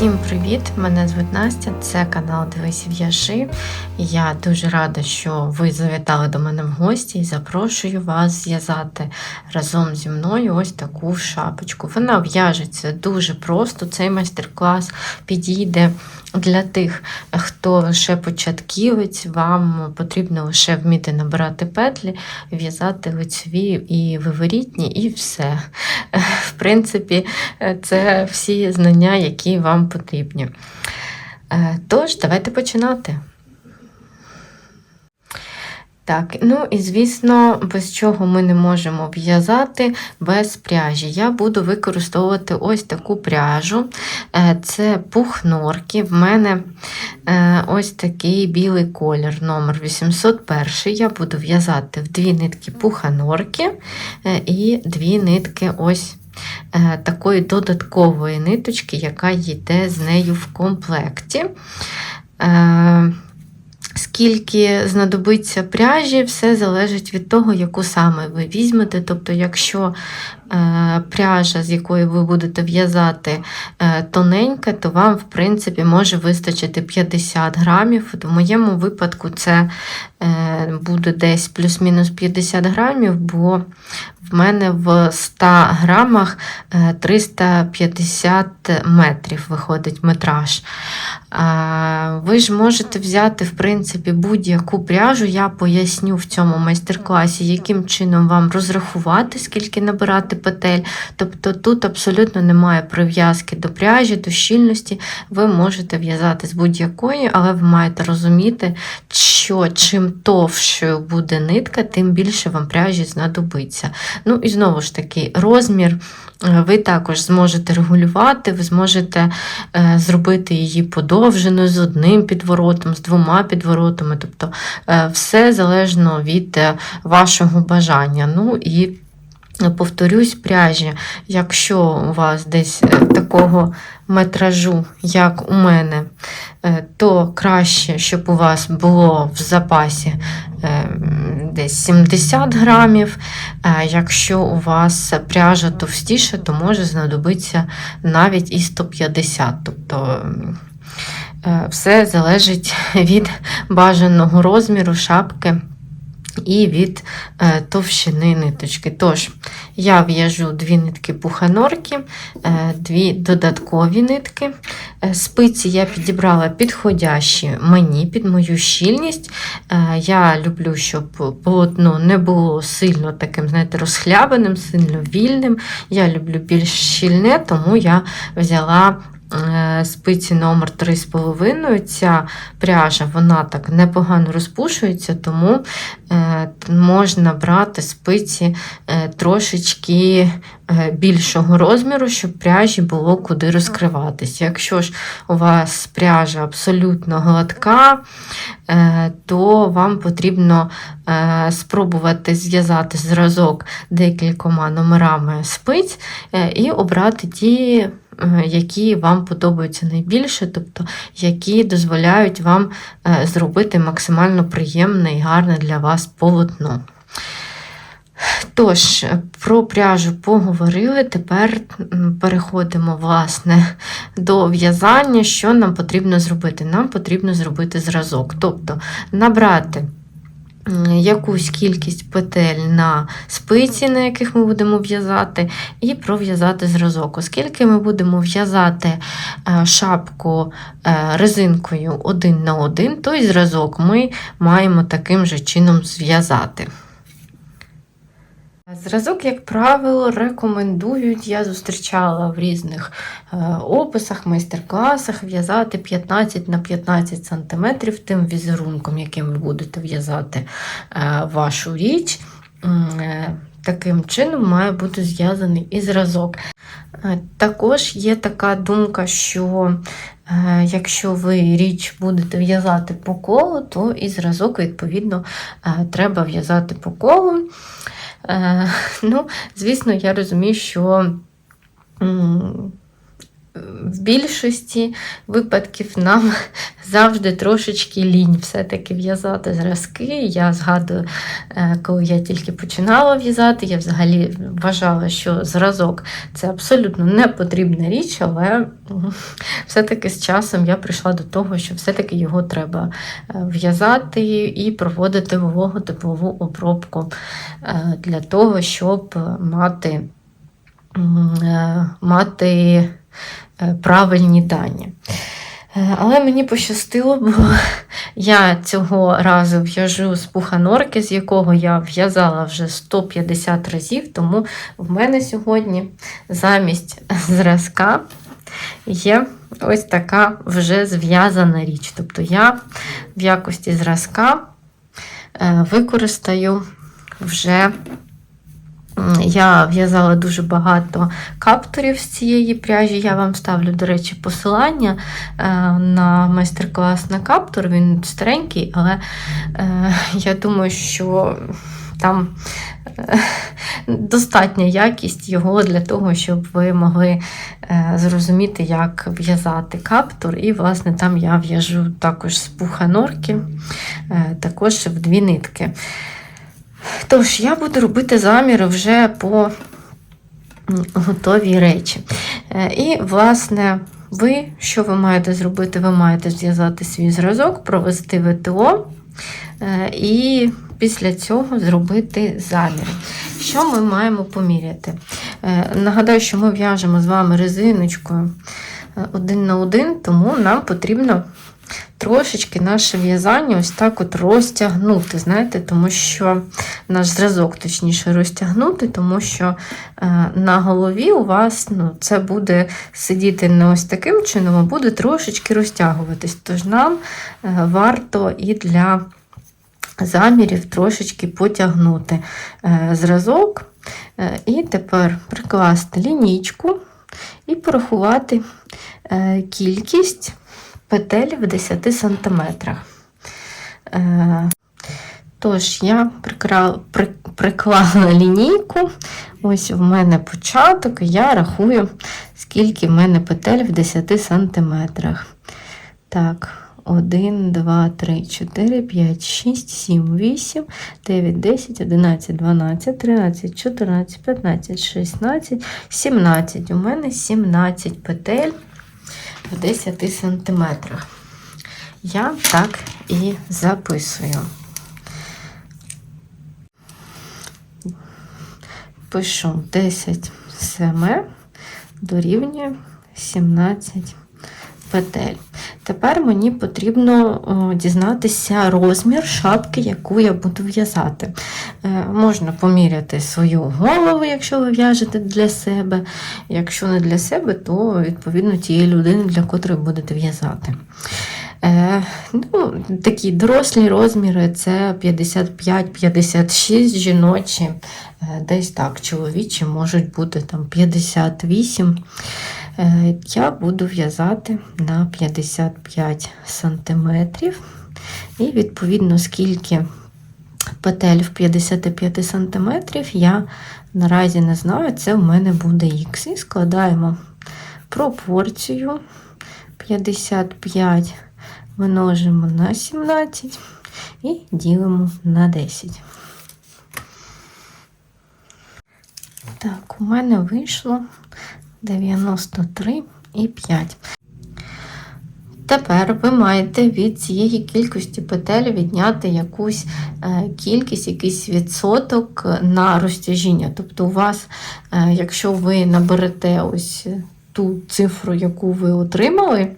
Всім привіт! Мене звуть Настя, це канал Дивись В'яжи. Я дуже рада, що ви завітали до мене в гості і запрошую вас зв'язати разом зі мною ось таку шапочку. Вона в'яжеться дуже просто. Цей майстер-клас підійде для тих, хто лише початківець, вам потрібно лише вміти набирати петлі, в'язати лицеві і виворітні, і все. В принципі, це всі знання, які вам потрібні. Е, Тож, давайте починати. Так, ну і звісно, без чого ми не можемо в'язати без пряжі. Я буду використовувати ось таку пряжу. Е, Це пухнорки. В мене е, ось такий білий колір, номер 801. Я буду в'язати в дві нитки пуханорки е, і дві нитки ось такої додаткової ниточки, яка йде з нею в комплекті. Скільки знадобиться пряжі, все залежить від того, яку саме ви візьмете. Тобто, якщо е, пряжа, з якої ви будете в'язати е, тоненька, то вам, в принципі, може вистачити 50 грамів. В моєму випадку це е, буде десь плюс-мінус 50 грамів, бо в мене в 100 грамах 350 метрів виходить метраж. Ви ж можете взяти, в принципі, будь-яку пряжу. Я поясню в цьому майстер-класі, яким чином вам розрахувати, скільки набирати петель. Тобто тут абсолютно немає прив'язки до пряжі, до щільності. Ви можете в'язати з будь-якої, але ви маєте розуміти, що чим товщою буде нитка, тим більше вам пряжі знадобиться. Ну і знову ж таки, розмір е, ви також зможете регулювати, ви зможете е, зробити її подовженою з одним підворотом, з двома підворотами. Тобто е, все залежно від вашого бажання. Ну і Повторюсь, пряжі, якщо у вас десь такого метражу, як у мене, то краще, щоб у вас було в запасі десь 70 грамів. Якщо у вас пряжа товстіша, то може знадобитися навіть і 150. Тобто е, все залежить від бажаного розміру шапки і від е, товщини ниточки. Тож, я в'яжу дві нитки пуханорки, е, дві додаткові нитки. Е, спиці я підібрала підходящі мені під мою щільність. Я люблю, щоб полотно не було сильно таким, знаєте, розхлябаним, сильно вільним. Я люблю більш щільне, тому я взяла. Е, спиці номер 3,5. Ця пряжа вона так непогано розпушується, тому е, можна брати спиці е, трошечки більшого розміру, щоб пряжі було куди розкриватися. Якщо ж у вас пряжа абсолютно гладка, то вам потрібно спробувати зв'язати зразок декількома номерами спиць і обрати ті. Е, які вам подобаються найбільше, тобто які дозволяють вам е, зробити максимально приємне і гарне для вас полотно. Тож, про пряжу поговорили, тепер переходимо, власне, до в'язання, що нам потрібно зробити. Нам потрібно зробити зразок, тобто набрати якусь кількість петель на спиці, на яких ми будемо в'язати, і пров'язати зразок. Оскільки ми будемо в'язати е, шапку е, резинкою один на один, то й зразок ми маємо таким же чином зв'язати. Зразок, як правило, рекомендують, я зустрічала в різних е, описах, майстер-класах в'язати 15 на 15 см тим візерунком, яким ви будете в'язати е, вашу річ. Е, таким чином має бути зв'язаний і зразок. Також є така думка, що якщо ви річ будете в'язати по колу, то і зразок, відповідно, треба в'язати по колу. Е, ну, Звісно, я розумію, що в більшості випадків нам завжди трошечки лінь все-таки в'язати зразки. Я згадую, е, коли я тільки починала в'язати, я взагалі вважала, що зразок це абсолютно не потрібна річ, але все-таки з часом я прийшла до того, що все-таки його треба е, в'язати і проводити вологотипову обробку е, для того, щоб мати, мати правильні дані. Е, Але мені пощастило, бо я цього разу в'яжу з пуханорки, з якого я в'язала вже 150 разів, тому в мене сьогодні замість зразка є ось така вже зв'язана річ. Тобто я в якості зразка е, використаю вже. Я в'язала дуже багато капторів з цієї пряжі. Я вам ставлю, до речі, посилання е, на майстер-клас на каптор. Він старенький, але е, я думаю, що там е, достатня якість його для того, щоб ви могли зрозуміти, як в'язати каптор. І, власне, там я в'яжу також з пуханорки, е, також в дві нитки. Тож, я буду робити заміри вже по готовій речі. Е, І, власне, ви, що ви маєте зробити? Ви маєте зв'язати свій зразок, провести ВТО е, і після цього зробити заміри. Що ми маємо поміряти? Е, Нагадаю, що ми в'яжемо з вами резиночкою один на один, тому нам потрібно трошечки наше в'язання ось так от розтягнути, знаєте, тому що наш зразок, точніше, розтягнути, тому що е, на голові у вас ну, це буде сидіти не ось таким чином, а буде трошечки розтягуватись. Тож нам е, варто і для замірів трошечки потягнути е, зразок. Е, І тепер прикласти лінійку і порахувати е, кількість петель в 10 сантиметрах. Е, Тож, я прикра- при- приклала лінійку. Ось в мене початок, я рахую, скільки в мене петель в 10 сантиметрах. Так, 1, 2, 3, 4, 5, 6, 7, 8, 9, 10, 11, 12, 13, 14, 15, 16, 17. У мене 17 петель в 10 сантиметрах. Я так і записую. Пишу 10 семе дорівнює 17 петель. Тепер мені потрібно о, дізнатися розмір шапки, яку я буду в'язати. Е, можна поміряти свою голову, якщо ви в'яжете для себе. Якщо не для себе, то відповідно тієї людини, для котрої будете в'язати. Е, ну, такі дорослі розміри це 55-56 жіночі, е, десь так, чоловічі можуть бути там 58. Е, Я буду в'язати на 55 сантиметрів. І відповідно, скільки петель в 55 сантиметрів, я наразі не знаю, це в мене буде х. І складаємо пропорцію 55 множимо на 17 і ділимо на 10. Так, у мене вийшло 93 і 5. Тепер ви маєте від цієї кількості петель відняти якусь е, кількість, якийсь відсоток на розтяжіння. Тобто, у вас, е, якщо ви наберете ось ту цифру, яку ви отримали,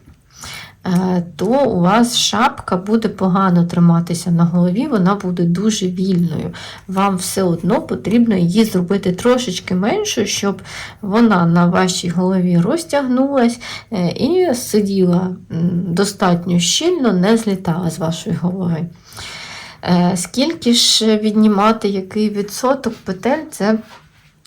то у вас шапка буде погано триматися на голові, вона буде дуже вільною. Вам все одно потрібно її зробити трошечки меншою, щоб вона на вашій голові розтягнулась е, і сиділа достатньо щільно, не злітала з вашої голови. Е, Скільки ж віднімати який відсоток петель, це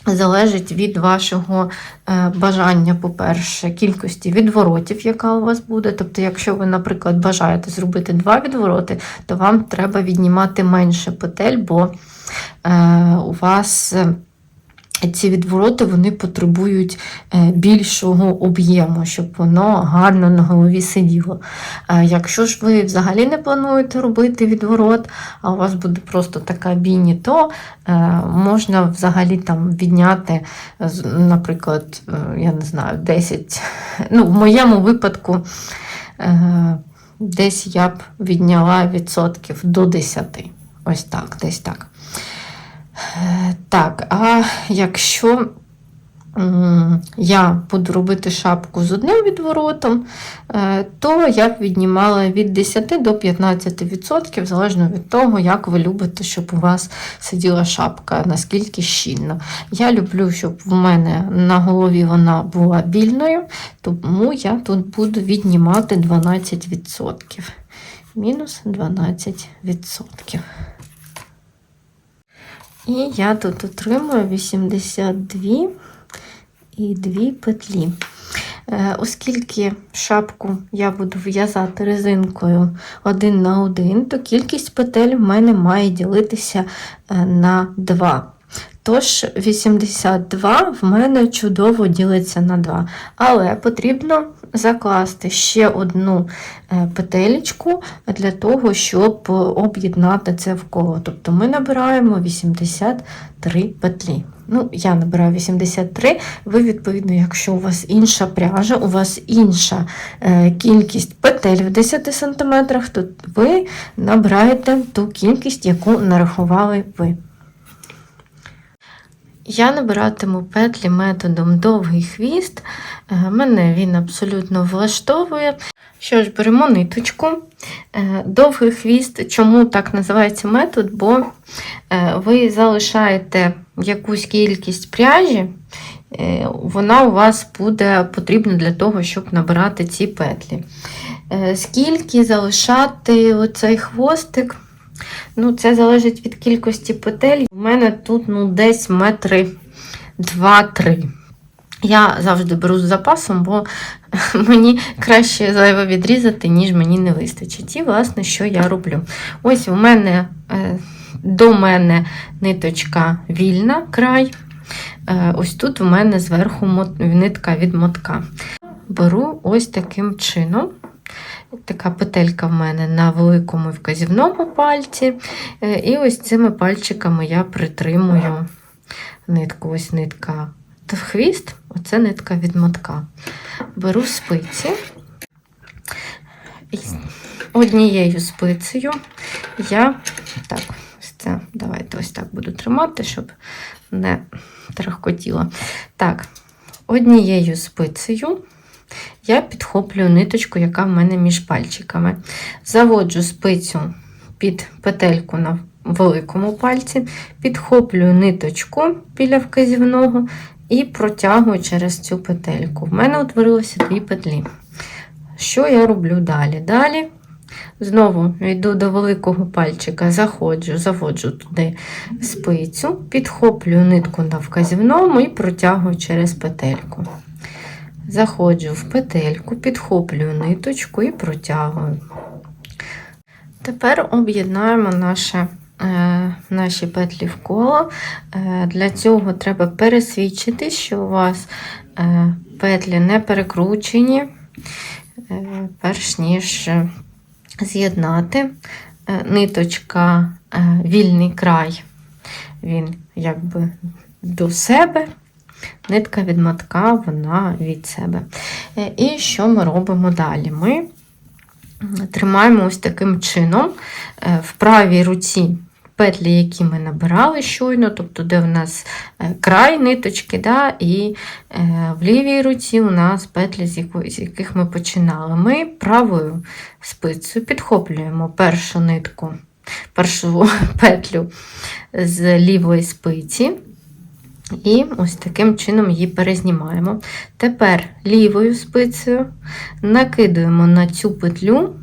залежить від вашого е, бажання, по-перше, кількості відворотів, яка у вас буде. Тобто, якщо ви, наприклад, бажаєте зробити два відвороти, то вам треба віднімати менше петель, бо е, у вас. Ці відвороти вони потребують е, більшого об'єму, щоб воно гарно на голові сиділо. Е, Якщо ж ви взагалі не плануєте робити відворот, а у вас буде просто така біні, то е, можна взагалі там відняти, наприклад, я не знаю, 10. Ну, в моєму випадку десь я б відняла відсотків до 10. Ось так, десь так. Так, а якщо я буду робити шапку з одним відворотом, е, то я б віднімала від 10 до 15%, залежно від того, як ви любите, щоб у вас сиділа шапка, наскільки щільно. Я люблю, щоб в мене на голові вона була вільною, тому я тут буду віднімати 12%. Мінус 12%. І я тут отримую 82 і 2 петлі. Е, Оскільки шапку я буду в'язати резинкою один на один, то кількість петель в мене має ділитися е, на 2. Тож 82 в мене чудово ділиться на 2. Але потрібно закласти ще одну е, петелечку для того, щоб об'єднати це в коло. Тобто ми набираємо 83 петлі. Ну, я набираю 83. Ви, відповідно, якщо у вас інша пряжа, у вас інша е, кількість петель в 10 см, то ви набираєте ту кількість, яку нарахували ви. Я набиратиму петлі методом довгий хвіст. Е, Мене він абсолютно влаштовує. Що ж, беремо ниточку. Е, Довгий хвіст, чому так називається метод? Бо е, ви залишаєте якусь кількість пряжі, вона у вас буде потрібна для того, щоб набирати ці петлі. Скільки залишати оцей хвостик? Ну, це залежить від кількості петель. У мене тут ну, десь метри 2-3. Я завжди беру з запасом, бо мені краще зайве відрізати, ніж мені не вистачить. І, власне, що я роблю? Ось у мене е, до мене ниточка вільна край. Е, ось тут у мене зверху нитка від мотка. Беру ось таким чином. Така петелька в мене на великому вказівному пальці. Е, І ось цими пальчиками я притримую нитку. Ось нитка в хвіст, оце нитка від мотка. Беру спиці. Однією спицею я так, ось це, давайте ось так буду тримати, щоб не трахкотіло. Так, однією спицею я підхоплюю ниточку, яка в мене між пальчиками. Заводжу спицю під петельку на великому пальці, підхоплюю ниточку біля вказівного і протягую через цю петельку. В мене утворилося дві петлі. Що я роблю далі? Далі знову йду до великого пальчика, заходжу, заводжу туди спицю, підхоплюю нитку на вказівному і протягую через петельку. Заходжу в петельку, підхоплюю ниточку і протягую. Тепер об'єднаємо наше, е, наші петлі в коло. Е, для цього треба пересвідчити, що у вас е, петлі не перекручені, е, перш ніж з'єднати. Е, ниточка, е, вільний край, він якби до себе. Нитка від матка, вона від себе. Е, І що ми робимо далі? Ми тримаємо ось таким чином е, в правій руці петлі, які ми набирали щойно, тобто де в нас е, край ниточки, да, і в лівій руці у нас петлі, з яких ми починали. Ми правою спицею підхоплюємо першу нитку, першу петлю з лівої спиці. І ось таким чином її перезнімаємо. Тепер лівою спицею накидуємо на цю петлю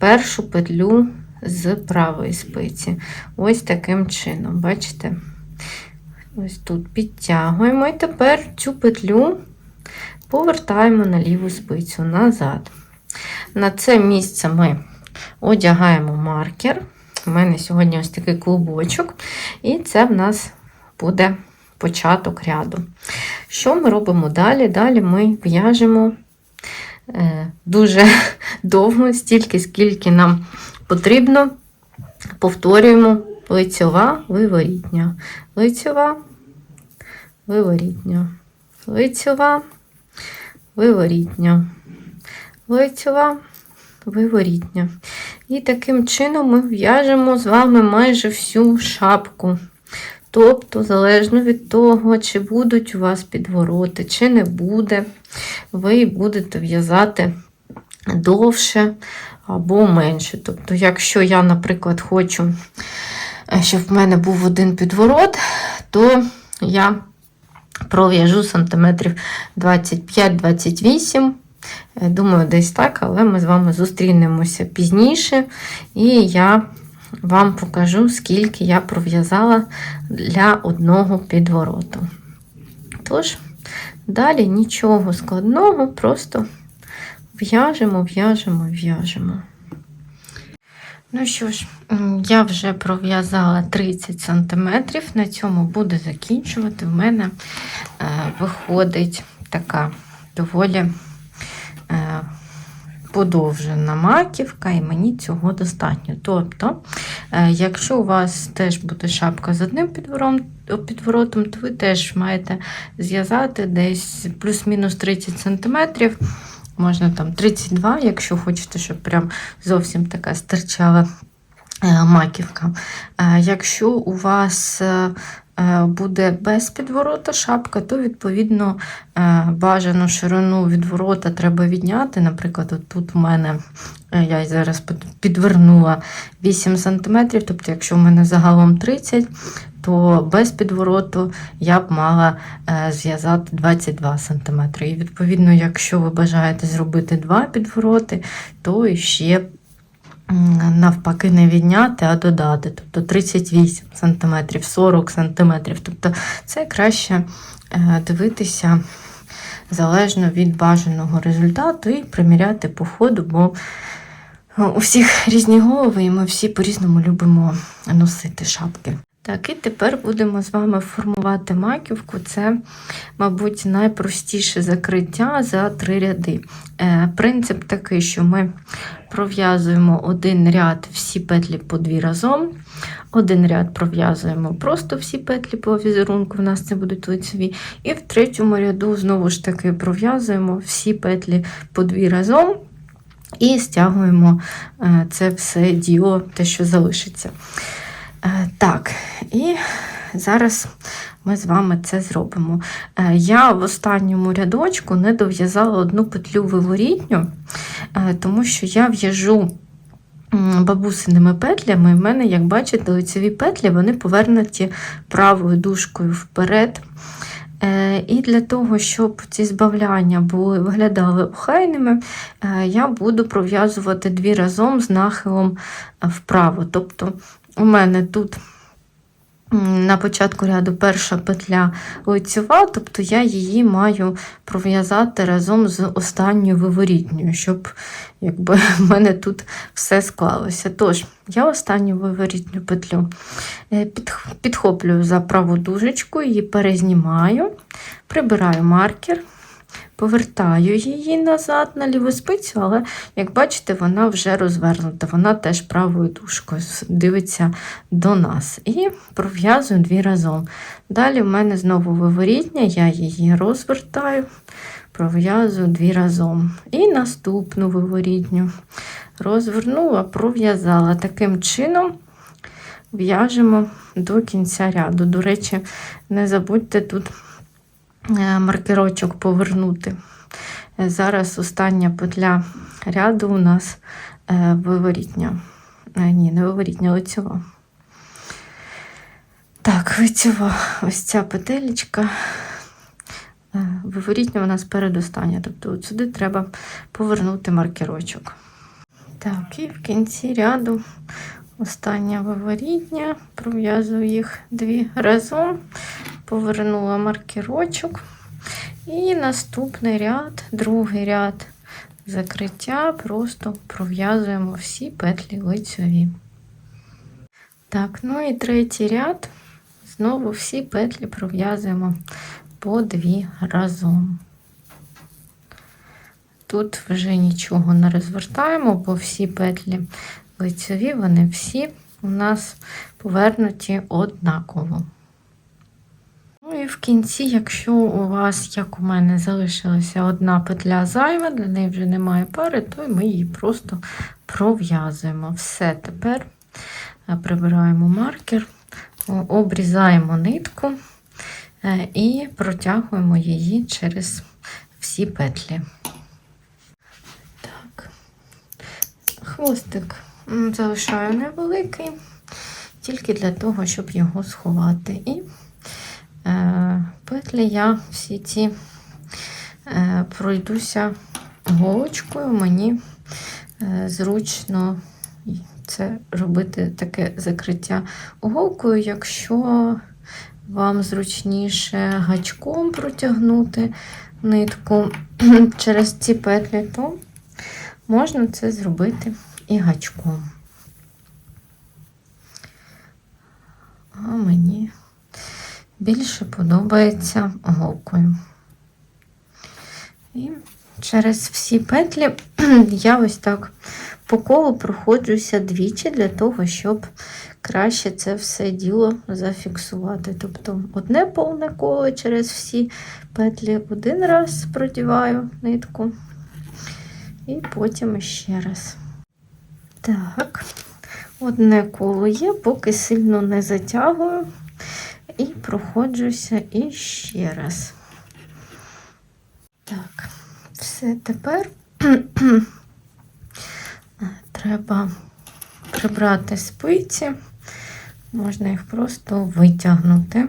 першу петлю з правої спиці. Ось таким чином, бачите? Ось тут підтягуємо, і тепер цю петлю повертаємо на ліву спицю назад. На це місце ми одягаємо маркер. У мене сьогодні ось такий клубочок, і це в нас буде початок ряду. Що ми робимо далі? Далі ми в'яжемо е, дуже довго, стільки, скільки нам потрібно. Повторюємо лицьова, виворітня, лицьова, виворітня, лицьова, виворітня, лицьова, виворітня. І таким чином ми в'яжемо з вами майже всю шапку. Тобто, залежно від того, чи будуть у вас підвороти, чи не буде, ви будете в'язати довше або менше. Тобто, якщо я, наприклад, хочу, е, щоб в мене був один підворот, то я пров'яжу сантиметрів 25-28. Е, Думаю, десь так, але ми з вами зустрінемося пізніше, і я вам покажу, скільки я пров'язала для одного підвороту. Tож, далі нічого складного, просто в'яжемо, в'яжемо, в'яжемо. Ну що ж, я вже пров'язала 30 см, на цьому буду закінчувати. В мене е, виходить така доволі подовжена маківка, і мені цього достатньо. Тобто, е, якщо у вас теж буде шапка з одним підвором, підворотом, то ви теж маєте зв'язати десь плюс-мінус 30 см. Можна там 32, якщо хочете, щоб прям зовсім така стирчала е, маківка. Е, Якщо у вас е, е, буде без підворота шапка, то відповідно е, бажану ширину відворота треба відняти. Наприклад, от тут в мене е, я зараз підвернула 8 см, тобто, якщо в мене загалом 30 то без підвороту я б мала е, зв'язати 22 см. І відповідно, якщо ви бажаєте зробити два підвороти, то ще навпаки не відняти, а додати. Тобто 38 см, 40 см. Тобто це краще е, дивитися залежно від бажаного результату і приміряти по ходу, бо е, у всіх різні голови, і ми всі по-різному любимо носити шапки. Так, і тепер будемо з вами формувати маківку. Це, мабуть, найпростіше закриття за три ряди. Е, принцип такий, що ми пров'язуємо один ряд всі петлі по дві разом. Один ряд пров'язуємо просто всі петлі по візерунку, в нас це будуть лицеві. І в третьому ряду знову ж таки пров'язуємо всі петлі по дві разом. І стягуємо е, це все діло, те, що залишиться. Е, Так, і зараз ми з вами це зробимо. Е, Я в останньому рядочку не дов'язала одну петлю виворітню, е, тому що я в'яжу бабусиними петлями. В мене, як бачите, лицеві петлі вони повернуті правою дужкою вперед. Е, І для того, щоб ці збавляння були, виглядали охайними, я буду пров'язувати дві разом з нахилом вправо. Тобто у мене тут на початку ряду перша петля лицьова, тобто я її маю пров'язати разом з останньою виворітньою, щоб якби, в мене тут все склалося. Тож, я останню виворітню петлю е, підхоплюю за праву дужечку, її перезнімаю, прибираю маркер. Повертаю її назад на ліву спицю, але, як бачите, вона вже розвернута. Вона теж правою дужкою дивиться до нас. І пров'язую дві разом. Далі в мене знову виворітня, я її розвертаю, пров'язую дві разом. І наступну виворітню розвернула, пров'язала. Таким чином в'яжемо до кінця ряду. До речі, не забудьте тут маркерочок повернути. Е, Зараз остання петля ряду у нас е, виворітня. Е, Ні, не виворітня, лицьова. Так, лицьова. Ось ця петелечка. Е, Виворітня у нас передостання. Тобто от сюди треба повернути маркерочок. Так, і в кінці ряду остання виворітня. Пров'язую їх дві разом, повернула маркерочок. І наступний ряд, другий ряд закриття, просто пров'язуємо всі петлі лицьові. Так, ну і третій ряд. знову всі петлі пров'язуємо по дві разом. Тут вже нічого не розвертаємо, бо всі петлі лицеві, вони всі у нас повернуті однаково. Ну і в кінці, якщо у вас, як у мене, залишилася одна петля зайва, для неї вже немає пари, то ми її просто пров'язуємо. Все, тепер е, прибираємо маркер, обрізаємо нитку е, і протягуємо її через всі петлі. Так. Хвостик залишаю невеликий, тільки для того, щоб його сховати. І е, петлі я всі ці е, пройдуся голочкою. Мені е, зручно це робити таке закриття голкою, якщо вам зручніше гачком протягнути нитку через ці петлі, то можна це зробити і гачком. А мені більше подобається голкою. І через всі петлі я ось так по колу проходжуся двічі для того, щоб краще це все діло зафіксувати. Тобто одне повне коло через всі петлі один раз продіваю нитку, і потім ще раз. Так, одне коло є, поки сильно не затягую. І проходжуся і ще раз. Так, все тепер треба прибрати спиці, можна їх просто витягнути.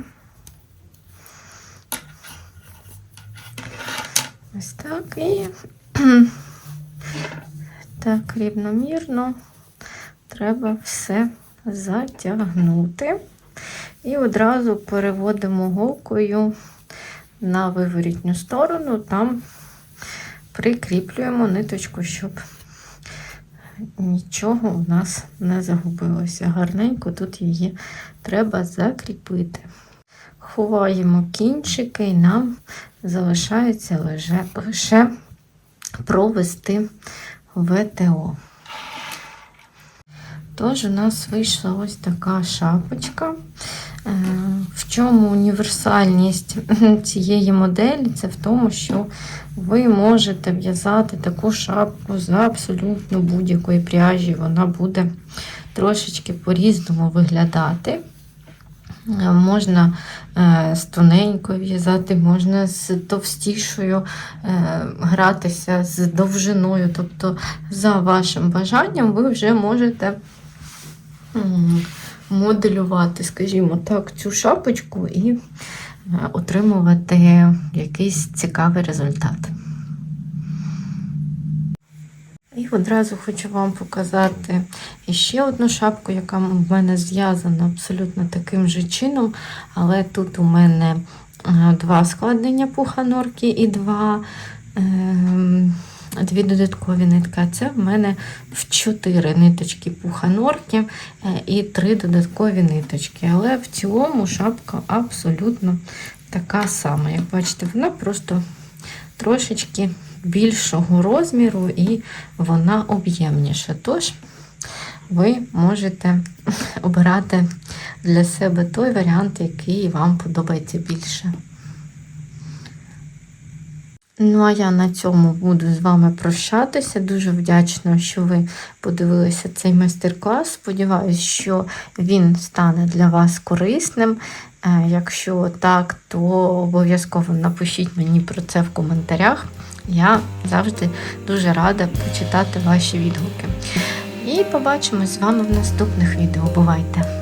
Ось так і так рівномірно треба все затягнути. І одразу переводимо голкою на виворітню сторону, там прикріплюємо ниточку, щоб нічого у нас не загубилося. Гарненько тут її треба закріпити. Ховаємо кінчики, і нам залишається лише, провести ВТО. Тож у нас вийшла ось така шапочка. Е, В чому універсальність цієї моделі? Це в тому, що ви можете в'язати таку шапку за абсолютно будь-якої пряжі. Вона буде трошечки по-різному виглядати. Е, Можна е, з тоненькою в'язати, можна з товстішою е, гратися, з довжиною. Тобто, за вашим бажанням, ви вже можете моделювати, скажімо так, цю шапочку і отримувати якийсь цікавий результат. І одразу хочу вам показати ще одну шапку, яка в мене зв'язана абсолютно таким же чином, але тут у мене е, два складення пуха норки і два, ем, дві додаткові нитки. Це в мене в чотири ниточки пуха норки е, і три додаткові ниточки. Але в цілому шапка абсолютно така сама. Як бачите, вона просто трошечки більшого розміру і вона об'ємніша. Тож ви можете обирати для себе той варіант, який вам подобається більше. Ну, а я на цьому буду з вами прощатися. Дуже вдячна, що ви подивилися цей майстер-клас. Сподіваюсь, що він стане для вас корисним. Е, Якщо так, то обов'язково напишіть мені про це в коментарях. Я завжди дуже рада почитати ваші відгуки. І побачимось з вами в наступних відео. Бувайте!